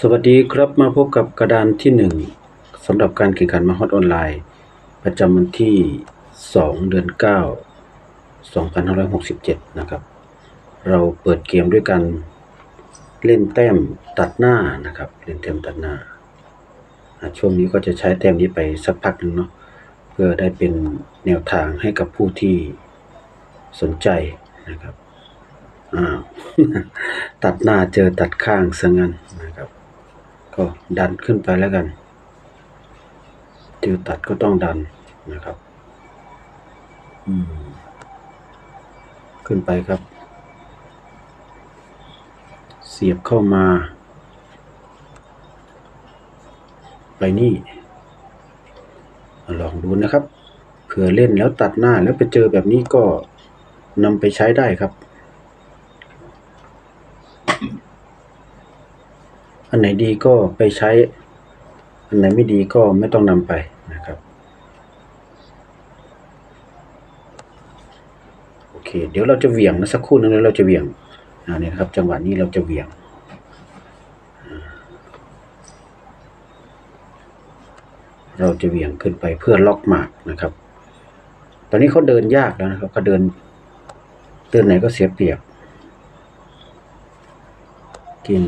สวัสดีครับมาพบกับกระดานที่หนึ่งสำหรับการแข่งขันมาฮอตออนไลน์ ประจำวันที่ 2 เดือน 9 2567 นะครับ เราเปิดเกมด้วยกันเล่นแต้มตัดหน้านะครับ เล่นแต้มตัดหน้า ช่วงนี้ก็จะใช้แต้มนี้ไปสักพักหนึ่งเนาะเพื่อได้เป็นแนวทางให้กับผู้ที่สนใจนะครับอ้าวตัดหน้าเจอตัดข้างซะงั้นนะครับ ก็ดันขึ้นไปแล้วกันเจอตัดก็ต้องดันนะครับขึ้นไปครับ เสียบเข้ามา ไปนี่ ลองดูนะครับเผื่อเล่นแล้วตัดหน้าแล้วไปเจอแบบนี้ก็นำไปใช้ได้ครับ อันไหนดีก็ไปใช้ อันไหนไม่ดีก็ไม่ต้องนำไปนะครับ โอเค เดี๋ยวเราจะเหวี่ยงนะสักครู่นึงแล้วเราจะเหวี่ยงอ่านี่นะครับ จังหวะนี้เราจะเหวี่ยงเราจะเหวี่ยงขึ้นไปเพื่อล็อกหมากนะครับ ตอนนี้เขาเดินยากแล้วนะครับเขาเดินเดินไหนก็เสียเปรียบ กิน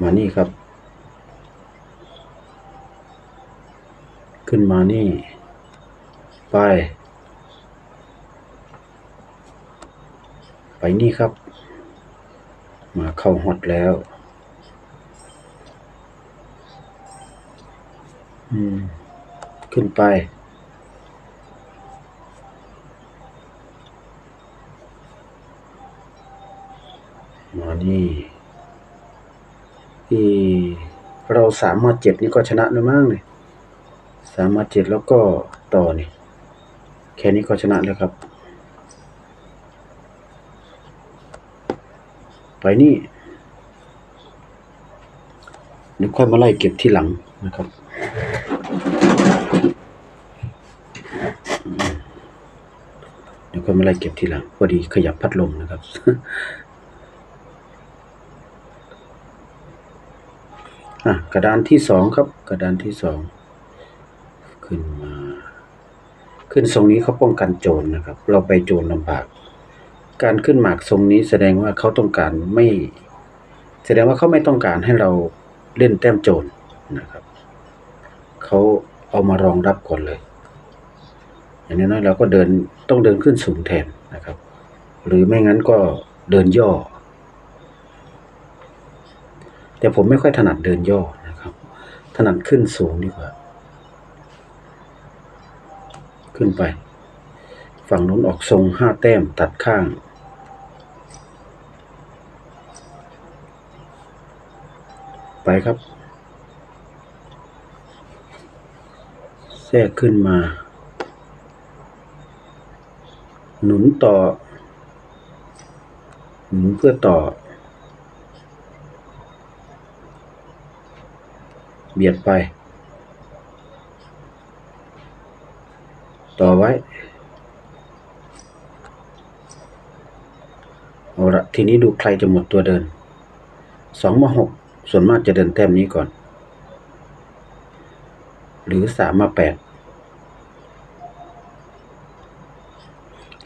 มานี่ครับ ขึ้นมานี่ ไป ไปนี่ครับ มาเข้าฮอตแล้ว อืม ขึ้นไปมานี่ ที่เรา สามาเจ็ดนี่ก็ชนะแล้วมั้งเนี่ยสามาเจ็ดแล้วก็ต่อนี่แค่นี้ก็ชนะแล้วครับ ไปนี่เดี๋ยวค่อยมาไล่เก็บที่หลังนะครับเดี๋ยวค่อยมาไล่เก็บที่หลังพอดีขยับพัดลมนะครับ อะกระดานที่สองครับ กระดานที่สองขึ้นมา ขึ้นทรงนี้เขาป้องกันโจรนะครับ เราไปโจรลำบาก การขึ้นหมากทรงนี้แสดงว่าเขาต้องการไม่ แสดงว่าเขาไม่ต้องการให้เราเล่นแต้มโจรนะครับเขาเอามารองรับก่อนเลย อย่างน้อยเราก็เดินต้องเดินขึ้นสูงแทนนะครับ หรือไม่งั้นก็เดินย่อ แต่ผมไม่ค่อยถนัดเดินย่อนะครับ ถนัดขึ้นสูงดีกว่า ขึ้นไป ฝั่งนู้นออกทรงห้าแต้มตัดข้างไปครับ แทรกขึ้นมา หนุนต่อ หนุนเพื่อต่อ เบียดไป ต่อไว้เอาละทีนี้ดูใครจะหมดตัวเดินสองมาหกส่วนมากจะเดินแต้มนี้ก่อน หรือสามมาแปด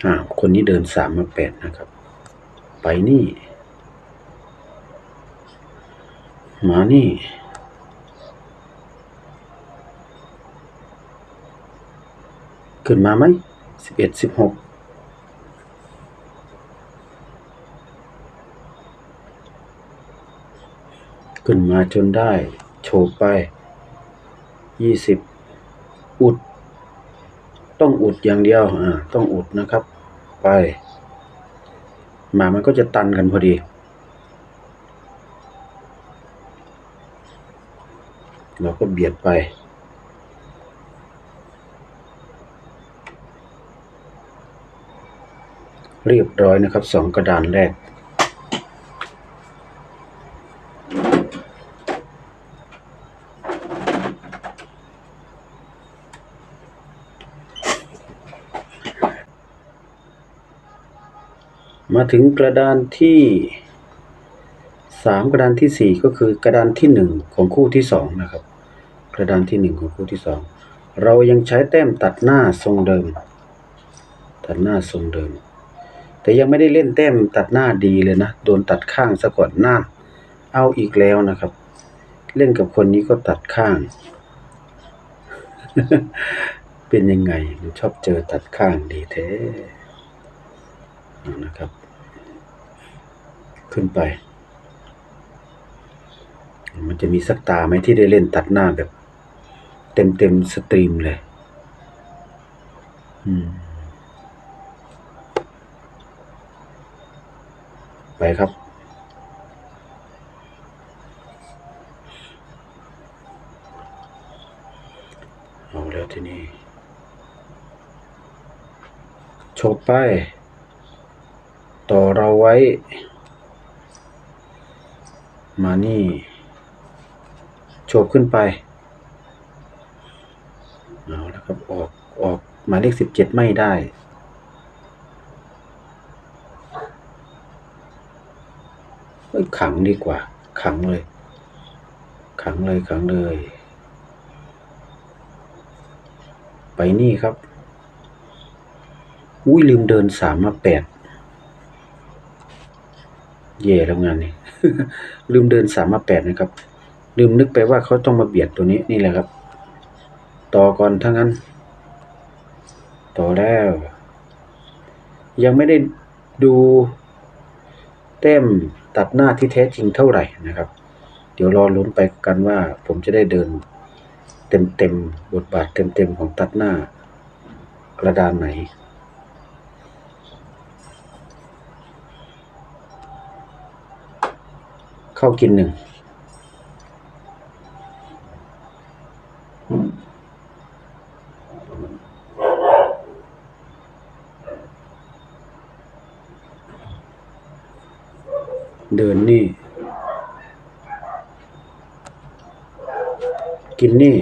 อ่าคนนี้เดินสามมาแปดนะครับ ไปนี่ มานี่ ขึ้นมาไหมสิบเอ็ดสิบหกขึ้นมาจนได้ โฉบไปยี่สิบอุด ต้องอุดอย่างเดียวอ่าต้องอุดนะครับ ไป มามันก็จะตันกันพอดีเราก็เบียดไป เรียบร้อยนะครับสองกระดานแรก มาถึงกระดานที่สามกระดานที่สี่ก็คือกระดานที่หนึ่งของคู่ที่สองนะครับ กระดานที่หนึ่งของคู่ที่สองเรายังใช้แต้มตัดหน้าทรงเดิม ตัดหน้าทรงเดิม แต่ยังไม่ได้เล่นแต้มตัดหน้าดีเลยนะ โดนตัดข้างซะก่อนหน้า เอาอีกแล้วนะครับ เล่นกับคนนี้ก็ตัดข้าง เป็นยังไงมันชอบเจอตัดข้างดีแท้นะครับ ขึ้นไป มันจะมีสักตาไหมที่ได้เล่นตัดหน้าแบบ เต็มเต็มสตรีมเลย อืม ไปครับ เอาแล้วที่นี้โชบไปต่อเราไว้ มานี่โฉบขึ้นไป เอาแล้วครับ ออกออกหมายเลขสิบเจ็ดไม่ได้ เอ้ย ขังดีกว่า ขังเลย ขังเลยขังเลย ไปนี่ครับ อุ้ยลืมเดินสามมาแปดเย่แล้วงานนี้ลืมเดินสามมาแปดนะครับ ลืมนึกไปว่าเขาต้องมาเบียดตัวนี้นี่แหละครับ ต่อก่อนทั้งนั้น ต่อแล้ว ยังไม่ได้ดูแต้ม ตัดหน้าที่แท้จริงเท่าไหร่นะครับ เดี๋ยวรอลุ้นไปกันว่าผมจะได้เดินเต็มเต็มบทบาทเต็มเต็มของตัดหน้ากระดานไหน เข้ากินหนึ่ง เดินนี่ กินนี่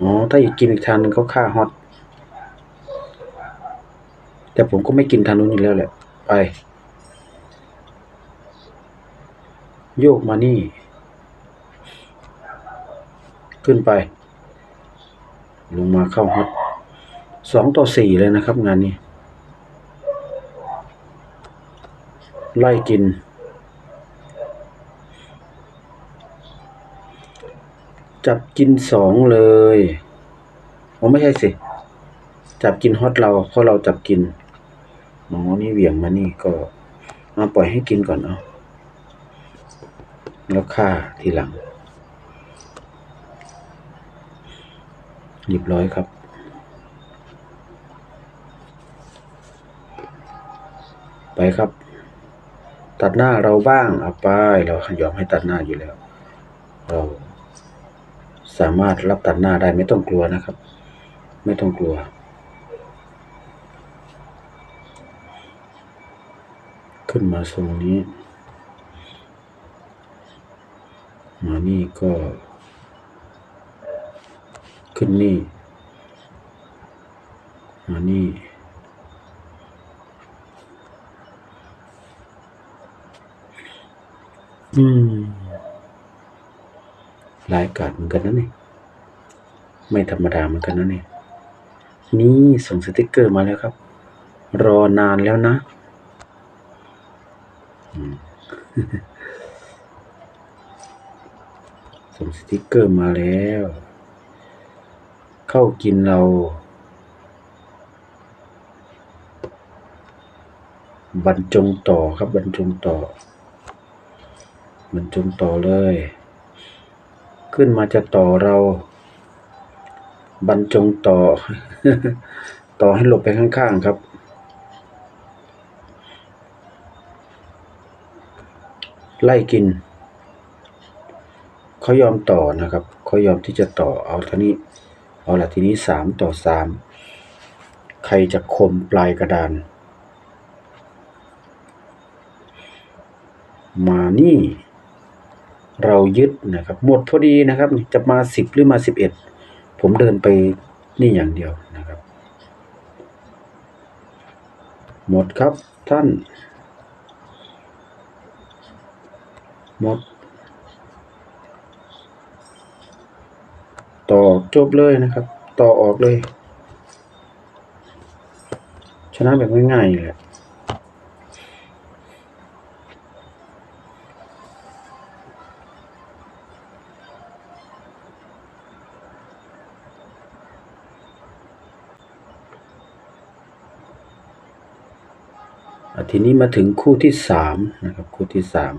อ๋อถ้าอีกกินอีกทางนึงเขาฆ่าฮอตแต่ผมก็ไม่กินทางนู้นอยู่แล้วแหละ ไป โยกมานี่ ขึ้นไป ลงมาเข้าฮอตสองต่อสี่เลยนะครับงานนี้ ไล่กิน จับกินสองเลยอ๋อไม่ใช่สิ จับกินฮอตเราเพราะเราจับกินอ๋อนี่เหวี่ยงมานี่ก็เอาปล่อยให้กินก่อนเอาแล้วฆ่าทีหลังเรียบร้อยครับ ไปครับ ตัดหน้าเราบ้างเอาไปเรายอมให้ตัดหน้าอยู่แล้ว เราสามารถรับตัดหน้าได้ไม่ต้องกลัวนะครับ ไม่ต้องกลัว ขึ้นมาทรงนี้มานี่ก็ ขึ้นนี่มานี่ อืมรายการเหมือนกันนะเนี่ยไม่ธรรมดาเหมือนกันนะเนี่ยนี่ส่งสติกเกอร์มาแล้วครับ รอนานแล้วนะส่งสติกเกอร์มาแล้ว เข้ากินเรา บรรจงต่อครับบรรจงต่อ บรรจงต่อเลย ขึ้นมาจะต่อเราบรรจงต่อ ต่อให้หลบไปข้างๆครับ ไล่กิน เขายอมต่อนะครับเขายอมที่จะต่อเอาทีนี้ เอาละทีนี้สามต่อสามใครจะคมปลายกระดาน มานี่ เรายึดนะครับ หมดพอดีนะครับ จะมาสิบหรือมาสิบเอ็ดผมเดินไปนี่อย่างเดียวนะครับ หมดครับท่าน หมด ต่อจบเลยนะครับ ต่อออกเลย ชนะแบบง่ายๆเลยแหละ ทีนี้มาถึงคู่ที่สามนะครับ คู่ที่สาม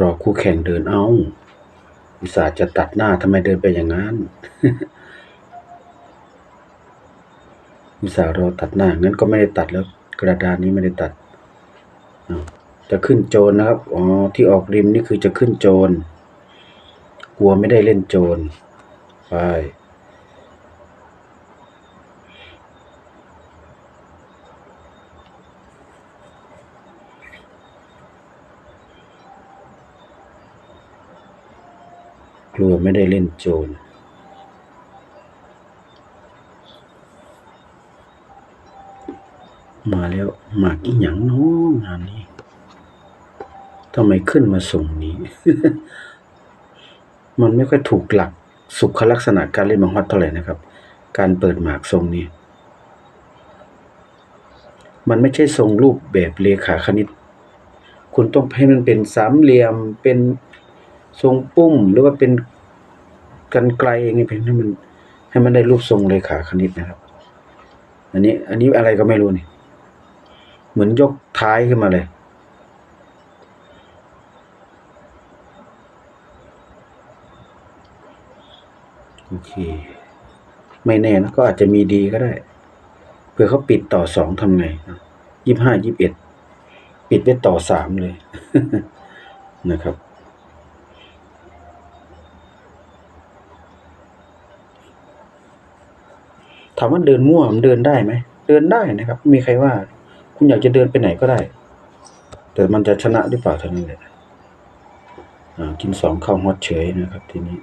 รอคู่แข่งเดินเอาอุตส่าห์จะตัดหน้าทำไมเดินไปอย่างนั้นอุตส่าห์รอตัดหน้า งั้นก็ไม่ได้ตัดแล้ว กระดานนี้ไม่ได้ตัด จะขึ้นโจรนะครับ อ๋อ ที่ออกริมนี่คือจะขึ้นโจร กลัวไม่ได้เล่นโจร ไป ไม่ได้เล่นโจรมาแล้วหมากอีหยังเน้องงานนี้ทำไมขึ้นมาส่งนี้ มันไม่ค่อยถูกหลักสุขลักษณะการเล่นมังฮอตเท่าไหร่นะครับ การเปิดหมากทรงนี้ มันไม่ใช่ทรงรูปแบบเลขาคณิต คุณต้องให้มันเป็นสามเหลี่ยมเป็นทรงปุ้มหรือว่าเป็น กันไกลเองนี้เป็นให้มัน ให้มันได้รูปทรงเลยขาคณิตนะครับ อันนี้ อันนี้อะไรก็ไม่รู้นี่ เหมือนยกท้ายขึ้นมาเลย โอเค ไม่แน่นะก็อาจจะมีดีก็ได้เผื่อเขาปิดต่อสองทำไงยี่ห้ายี่บเอ็ดปิดไปต่อสามเลยนะครับ ถามว่าเดินมั่วมันเดินได้ไหม เดินได้นะครับ มีใครว่า คุณอยากจะเดินไปไหนก็ได้ แต่มันจะชนะหรือเปล่าเท่านั้นแหละอ่ากินสองข้าวฮอตเฉยนะครับ ทีนี้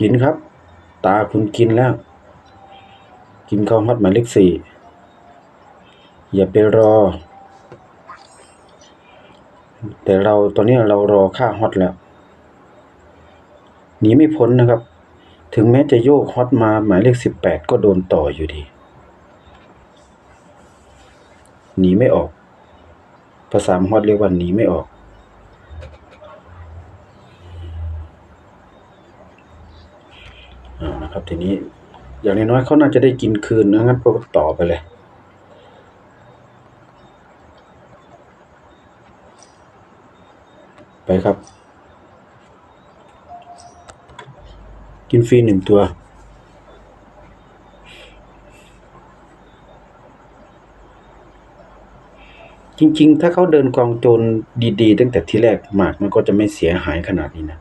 กินครับ ตาคุณกินแล้ว กินข้าวฮอตหมายเลขสี่อย่าไปรอ แต่เราตอนนี้เรารอค่าฮอตแล้วหนีไม่พ้นนะครับ ถึงแม้จะโยกฮอตมาหมายเลขสิบแปดก็โดนต่ออยู่ดีหนีไม่ออก ภาษาฮอตเรียกว่าหนีไม่ออกอ่านะครับทีนี้ อย่างน้อยๆเขาน่าจะได้กินคืนนะงั้นก็ต่อไปเลยไปครับ กินฟรีหนึ่งตัว จริง ๆ ถ้าเขาเดินกองโจรดีๆ ตั้งแต่ที่แรกหมากมันก็จะไม่เสียหายขนาดนี้นะ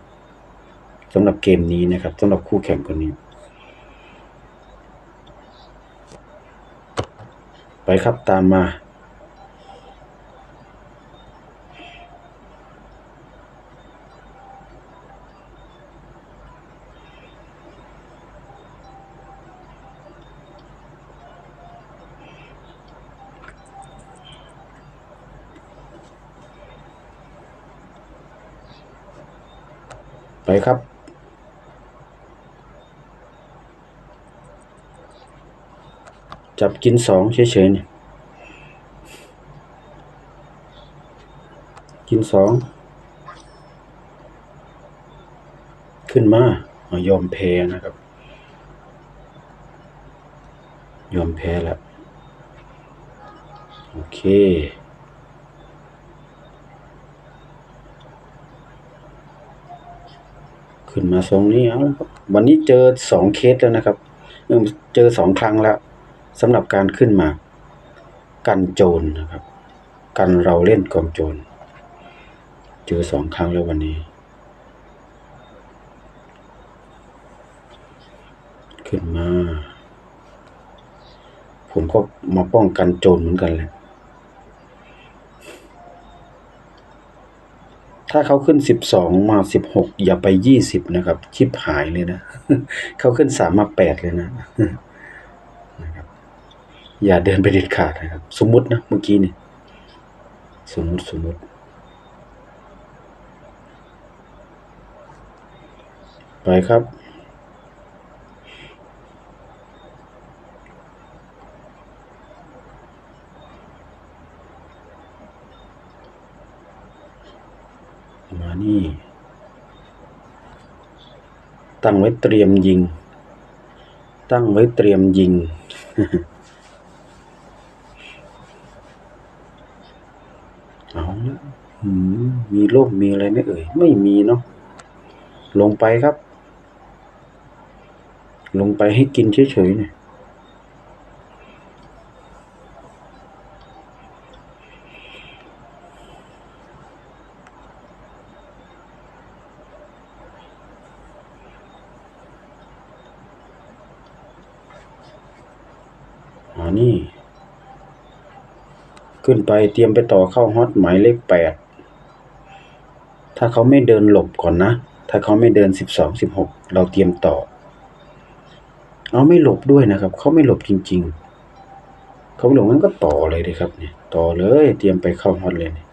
สำหรับเกมนี้นะครับสำหรับคู่แข่งคนนี้ ไปครับตามมา ไปครับ จับกินสองเฉยๆเนี่ยกินสองขึ้นมาอายอมแพ้นะครับ ยอมแพ้แล้ว โอเค ขึ้นมาทรงนี้เอาวันนี้เจอสองเคสแล้วนะครับเจอสองครั้งแล้วสำหรับการขึ้นมา กันโจรนะครับ กันเราเล่นกองโจร เจอสองครั้งแล้ววันนี้ ขึ้นมา ผมก็มาป้องกันโจรเหมือนกันแหละ ถ้าเขาขึ้นสิบสองมาสิบหกอย่าไปยี่สิบนะครับชิปหายเลยนะ เขาขึ้นสามมาแปดเลยนะนะครับ อย่าเดินไปเด็ดขาดนะครับ สมมุตินะเมื่อกี้นี่สมมุติสมมุติไปครับ มานี่ ตั้งไว้เตรียมยิง ตั้งไว้เตรียมยิง เอาละมีโรคมีอะไรไหมเอ่ย ไม่มีเนาะ ลงไปครับ ลงไปให้กินเฉยๆเนี่ย อ่านี่ ขึ้นไปเตรียมไปต่อเข้าฮอตหมายเลขแปดถ้าเขาไม่เดินหลบก่อนนะ ถ้าเขาไม่เดินสิบสองสิบหกเราเตรียมต่อ เอาไม่หลบด้วยนะครับ เขาไม่หลบจริง ๆ เขาไม่หลบงั้นก็ต่อเลยดีครับเนี่ยต่อเลยเตรียมไปเข้าฮอตเลยเนี่ย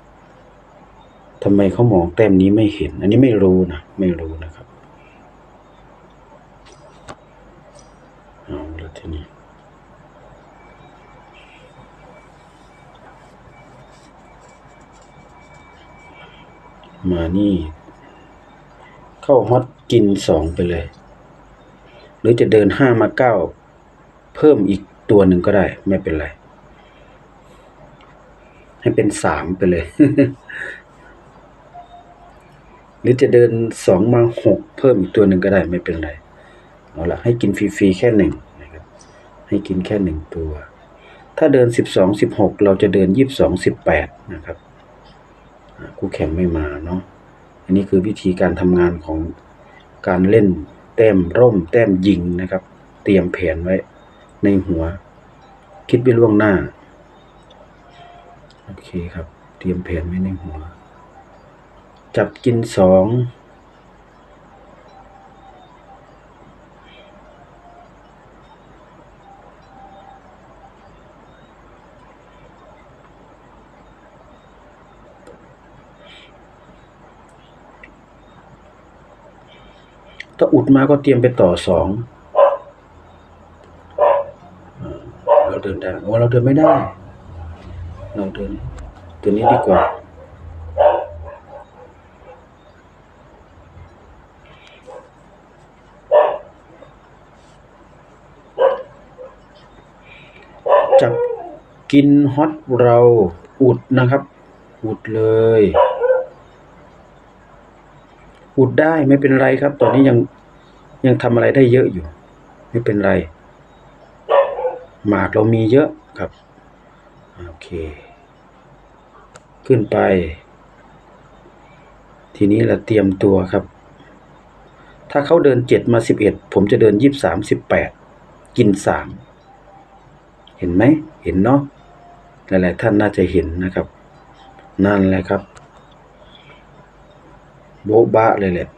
ทำไมเขามองแต้มนี้ไม่เห็น อันนี้ไม่รู้นะไม่รู้นะครับ มานี่ เข้าฮอตกินสองไปเลย หรือจะเดินห้ามาเก้าเพิ่มอีกตัวหนึ่งก็ได้ไม่เป็นไร ให้เป็นสามไปเลย หรือจะเดินสองมาหกเพิ่มอีกตัวหนึ่งก็ได้ไม่เป็นไรเอาละให้กินฟรีๆแค่หนึ่งนะครับ ให้กินแค่หนึ่งตัว ถ้าเดินสิบสองสิบหกเราจะเดินยี่สิบสองสิบแปดนะครับ คู่แข่งไม่มาเนาะอันนี้คือวิธีการทำงานของการเล่นแต้มร่มแต้มยิงนะครับ เตรียมแผนไว้ในหัว คิดไปล่วงหน้า โอเคครับ เตรียมแผนไว้ในหัว จับกินสอง ถ้าอุดมาก็เตรียมไปต่อสองเราเดินได้โอ้เราเดินไม่ได้เราเดินตัวนี้ดีกว่า จับกินฮอตเราอุดนะครับ อุดเลย อุดได้ไม่เป็นไรครับ ตอนนี้ยังยังทำอะไรได้เยอะอยู่ ไม่เป็นไร หมากเรามีเยอะครับ โอเค ขึ้นไป ทีนี้เราเตรียมตัวครับ ถ้าเขาเดินเจ็ดมาสิบเอ็ดผมจะเดินยี่สามสิบแปดกินสามเห็นไหมเห็นเนาะหลายๆท่านน่าจะเห็นนะครับ นั่นแหละครับ โบ๊ะบะเลยแหละ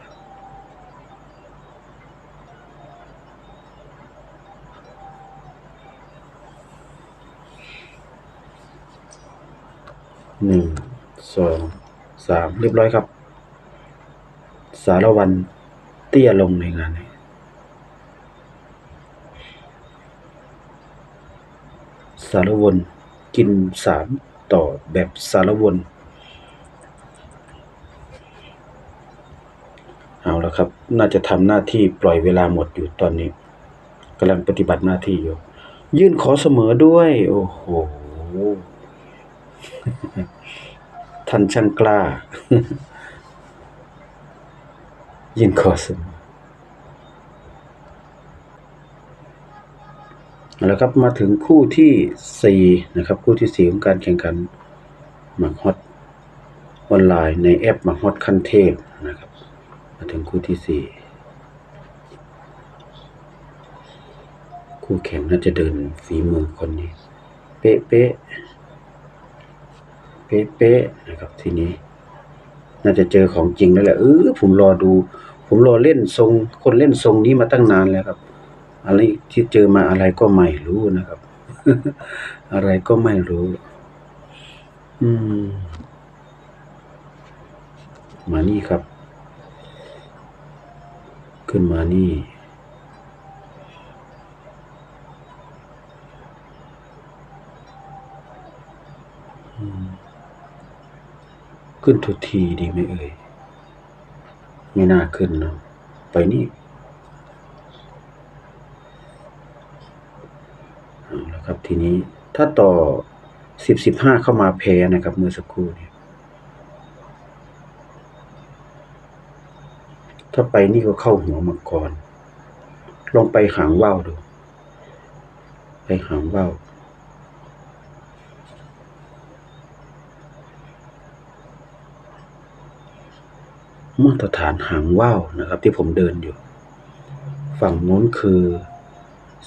หนึ่งสองสามเรียบร้อยครับ สารวันเตี้ยลงในงานนี้สารวนกินสามต่อแบบสารวน เอาละครับ น่าจะทำหน้าที่ปล่อยเวลาหมดอยู่ตอนนี้กำลังปฏิบัติหน้าที่อยู่ ยื่นขอเสมอด้วย โอ้โหท่านช่างกล้า ยื่นขอเสมอเอาละครับมาถึงคู่ที่สี่นะครับ คู่ที่สี่ของการแข่งขันหมากฮอตออนไลน์ในแอปหมากฮอตขั้นเทพ ถึงคู่ที่สี่คู่แข่งน่าจะเดินฝีมือคนนี้ เป๊ะเป๊ะเป๊ะเป๊ะนะครับทีนี้ น่าจะเจอของจริงแล้วแหละเออผมรอดู ผมรอเล่นทรง คนเล่นทรงนี้มาตั้งนานแล้วครับ อะไรที่เจอมาอะไรก็ไม่รู้นะครับ อะไรก็ไม่รู้ อืม มานี่ครับ ขึ้นมานี่ ขึ้นทุกทีดีไหมเอ่ย ไม่น่าขึ้นเนาะไปนี่เอาละครับทีนี้ถ้าต่อสิบสิบห้าเข้ามาแพ้นะครับเมื่อสักครู่เนี่ย ถ้าไปนี่ก็เข้าหัวมังกรลองไปหางว่าวดู ไปหางว่าวมาตรฐานหางว่าวนะครับ ที่ผมเดินอยู่ ฝั่งโน้นคือ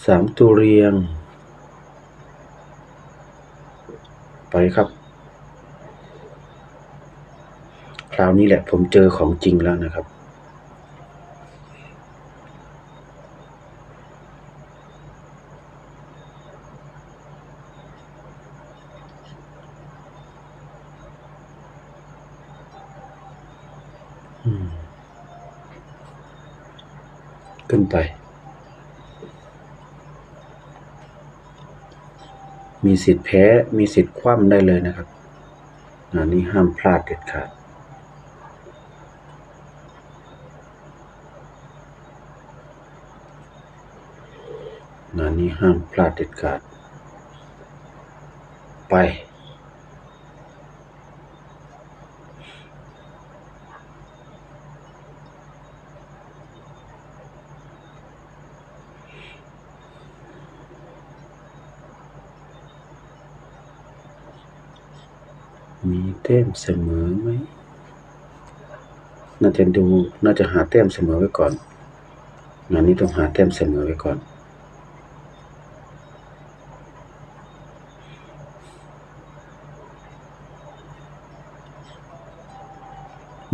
สามตัวเรียง ไปครับ คราวนี้แหละผมเจอของจริงแล้วนะครับ ขึ้นไป มีสิทธิ์แพ้มีสิทธิ์คว่ำได้เลยนะครับงานนี้ห้ามพลาดเด็ดขาดงานนี้ห้ามพลาดเด็ดขาด ไป มีแต้มเสมอไหม น่าจะดู น่าจะหาแต้มเสมอไว้ก่อน งานนี้ต้องหาแต้มเสมอไว้ก่อน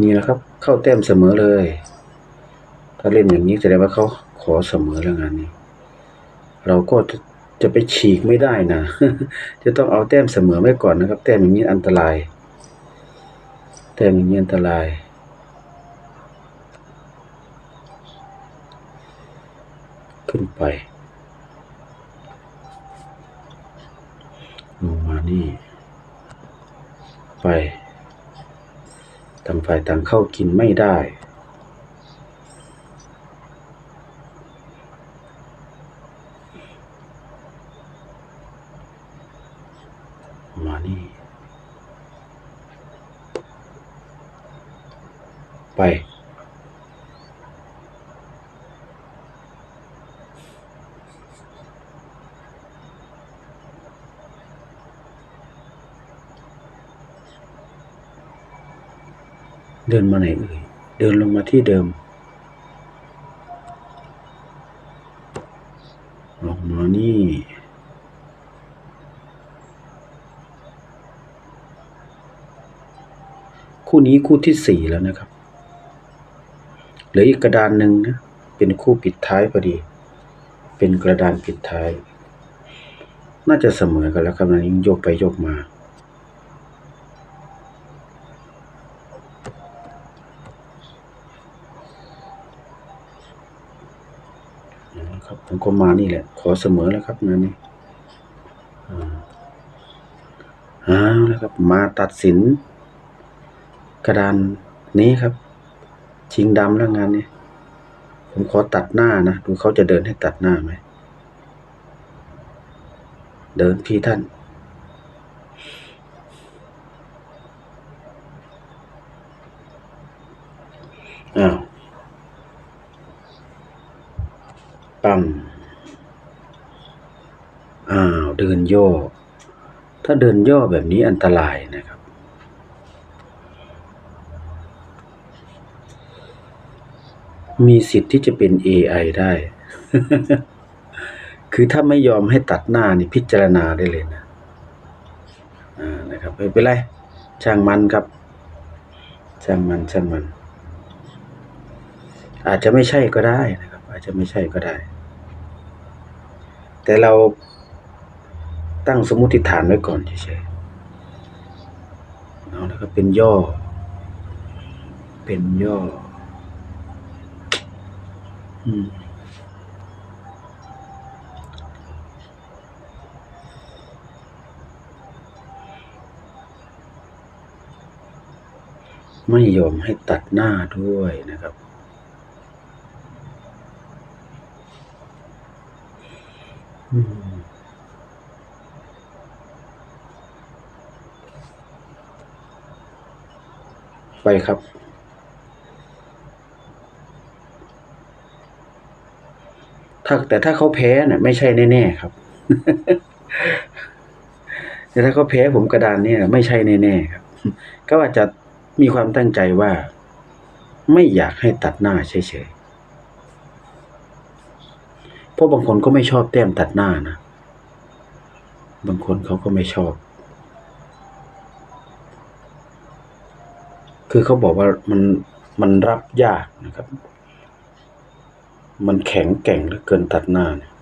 นี่แหละครับ เข้าแต้มเสมอเลย ถ้าเล่นอย่างนี้แสดงว่าเขาขอเสมอแล้วงานนี้ เราก็ จะไปฉีกไม่ได้นะ จะต้องเอาแต้มเสมอไว้ก่อนนะครับ แต้มอย่างนี้อันตราย แต้มอย่างนี้อันตราย ขึ้นไปลงมานี่ ไปต่างฝ่ายต่างเข้ากินไม่ได้ มานี่ ไป เดินมาไหนเอ่ยเดินลงมาที่เดิม ลงมานี่คู่นี้คู่ที่สี่แล้วนะครับ เหลืออีกกระดานหนึ่งนะ เป็นคู่ปิดท้ายพอดี เป็นกระดานปิดท้าย น่าจะเสมอกันแล้วครับนนี้โยกไปโยกมา นะครับผ มานี่แหละ ขอเสมอแล้วครับงานนี้อ่าเอาแล้วครับ มาตัดสิน กระดานนี้ครับ ชิงดำแล้วงานนี้ ผมขอตัดหน้านะ ดูเขาจะเดินให้ตัดหน้าไหม เดินพี่ท่านอ้าวปั๊มอ้าว เดินย่อ ถ้าเดินย่อแบบนี้อันตรายนะครับ มีสิทธิ์ที่จะเป็น AI ได้ คือถ้าไม่ยอมให้ตัดหน้านี่พิจารณาได้เลยนะอ่านะครับไม่เป็นไร ช่างมันครับ ช่างมันช่างมัน อาจจะไม่ใช่ก็ได้นะครับ อาจจะไม่ใช่ก็ได้ แต่เรา ตั้งสมมติฐานไว้ก่อนเฉยๆเอาแล้วก็เป็นย่อ เป็นย่อ อืมไม่ยอมให้ตัดหน้าด้วยนะครับ ไปครับถ้าแต่ถ้าเขาแพ้เนี่ยไม่ใช่แน่ๆครับ แต่ถ้าเขาแพ้ผมกระดานเนี่ยไม่ใช่แน่ๆครับ ก็อาจจะมีความตั้งใจว่า ไม่อยากให้ตัดหน้าเฉยๆเพราะบางคนก็ไม่ชอบแต้มตัดหน้านะ บางคนเขาก็ไม่ชอบ คือเขาบอกว่ามันมันรับยากนะครับ มันแข็งแกร่งเหลือเกินตัดหน้าเนี่ย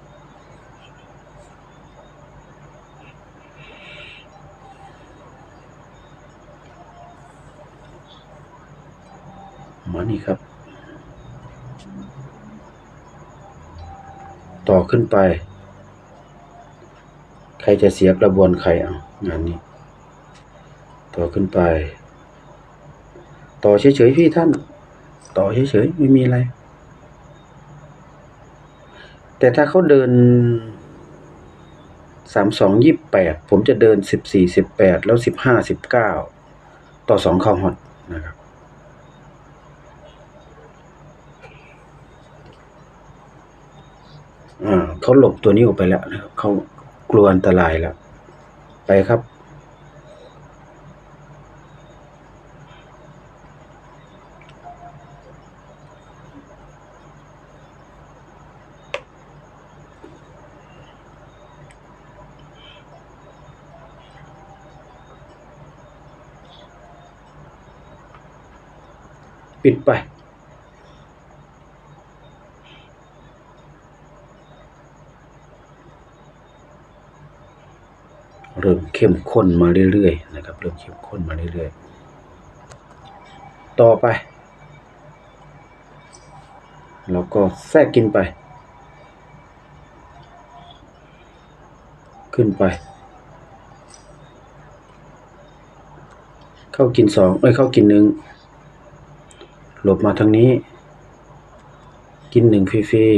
มานี่ครับ ต่อขึ้นไป ใครจะเสียกระบวนใครเอางานนี้ ต่อขึ้นไป ต่อเฉยๆพี่ท่าน ต่อเฉยๆไม่มีอะไร แต่ถ้าเขาเดินสามสองยี่แปดผมจะเดินสิบสี่สิบแปดแล้วสิบห้าสิบเก้าต่อสองเข้าฮอตนะครับ อ่าเขาหลบตัวนี้ออกไปแล้วนะครับเขากลัวอันตรายแล้ว ไปครับ ปิดไป เริ่มเข้มข้นมาเรื่อยๆนะครับ เริ่มเข้มข้นมาเรื่อยๆ ต่อไป แล้วก็แทรกกินไป ขึ้นไปเข้ากินสองเอ้ยเข้ากินหนึ่ง หลบมาทางนี้ กินหนึ่งฟรี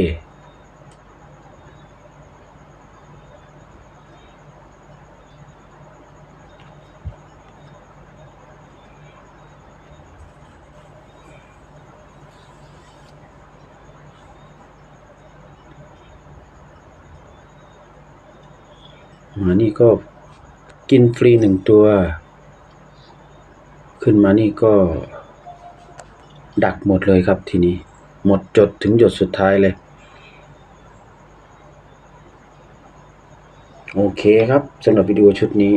มานี่ก็กินฟรีหนึ่งตัว ขึ้นมานี่ก็ ดักหมดเลยครับทีนี้ หมดจดถึงหยดสุดท้ายเลย โอเคครับสำหรับวิดีโอชุดนี้